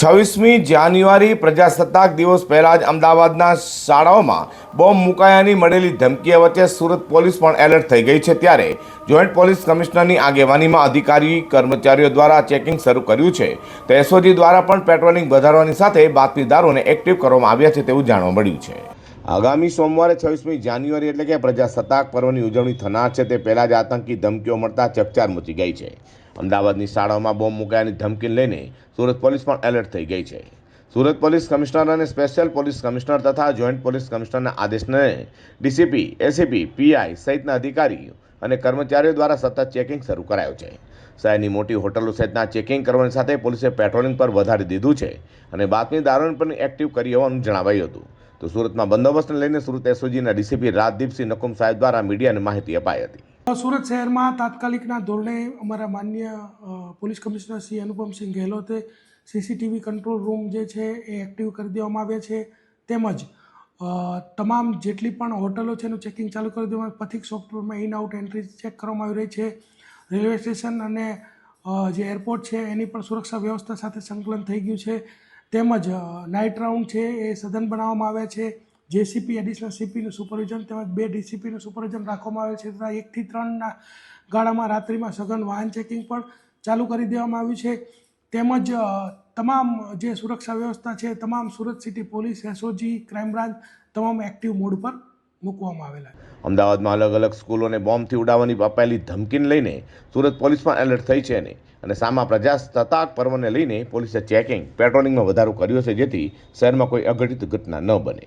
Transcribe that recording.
છવ્વીસમી જાન્યુઆરી પ્રજાસત્તાક દિવસ પહેલાં જ અમદાવાદના શાળાઓમાં બોમ્બ મુકાયાની મળેલી ધમકી વચ્ચે સુરત પોલીસ પણ એલર્ટ થઈ ગઈ છે ત્યારે જોઈન્ટ પોલીસ કમિશનરની આગેવાનીમાં અધિકારી, કર્મચારીઓ દ્વારા ચેકિંગ શરૂ કર્યું છે. તો એસઓજી દ્વારા પણ પેટ્રોલિંગ વધારવાની સાથે બાતમીદારોને એક્ટિવ કરવામાં આવ્યા છે તેવું જાણવા મળ્યું છે. આગામી સોમવારે છવ્વીસમી જાન્યુઆરી એટલે કે પ્રજાસત્તાક પર્વની ઉજવણી થનાર છે તે પહેલાં જ આતંકી ધમકીઓ મળતા ચકચાર મચી ગઈ છે. અમદાવાદની શાળાઓમાં બોમ્બ મુકાયાની ધમકી લઈને સુરત પોલીસ પણ એલર્ટ થઈ ગઈ છે. સુરત પોલીસ કમિશનર અને સ્પેશિયલ પોલીસ કમિશનર તથા જોઈન્ટ પોલીસ કમિશનરના આદેશને ડીસીપી, એસીપી, પીઆઈ સહિતના અધિકારીઓ અને કર્મચારીઓ દ્વારા સતત ચેકિંગ શરૂ કરાયું છે. શહેરની મોટી હોટલો સહિતના ચેકિંગ કરવાની સાથે પોલીસે પેટ્રોલિંગ પર વધારી દીધું છે અને બાતમીદારોને પણ એક્ટિવ કરી હોવાનું જણાવાયું હતું. તો સુરતમાં બંદોબસ્તને લઈને સુરત એસઓજીના ડીસીપી રાજદીપસિંહ નકુમ સાહેબ દ્વારા મીડિયાને માહિતી અપાઈ હતી. સુરત શહેરમાં તાત્કાલિકના ધોરણે અમારા માન્ય પોલીસ કમિશનર શ્રી અનુપમસિંહ ગેહલોતે સીસીટીવી કંટ્રોલ રૂમ જે છે એ એક્ટિવ કરી દેવામાં આવ્યા છે. તેમજ તમામ જેટલી પણ હોટલો છે એનું ચેકિંગ ચાલુ કરી દેવામાં પથિક સોફ્ટવેરમાં ઇન આઉટ એન્ટ્રી ચેક કરવામાં આવી રહી છે. રેલવે સ્ટેશન અને જે એરપોર્ટ છે એની પણ સુરક્ષા વ્યવસ્થા સાથે સંકલન થઈ ગયું છે. તેમજ નાઇટ રાઉન્ડ છે એ સઘન બનાવવામાં આવ્યા છે. જેસીપી એડિશનલ સીપીનું સુપરવિઝન તેમજ બે ડીસીપીનું સુપરવિઝન રાખવામાં આવે છે તથા એકથી ત્રણના ગાળામાં રાત્રિમાં સઘન વાહન ચેકિંગ પણ ચાલુ કરી દેવામાં આવ્યું છે. તેમજ તમામ જે સુરક્ષા વ્યવસ્થા છે, તમામ Surat city police SOG crime branch તમામ એક્ટિવ મોડ પર મૂકવામાં આવેલા અમદાવાદમાં અલગ અલગ સ્કૂલોને બોમ્બથી ઉડાવવાની અપાયેલી ધમકીને લઈને સુરત પોલીસ પણ એલર્ટ થઈ છે અને સામા પ્રજાસત્તાક પર્વને લઈને પોલીસે ચેકિંગ પેટ્રોલિંગમાં વધારો કર્યો છે જેથી શહેરમાં કોઈ અઘટિત ઘટના ન બને.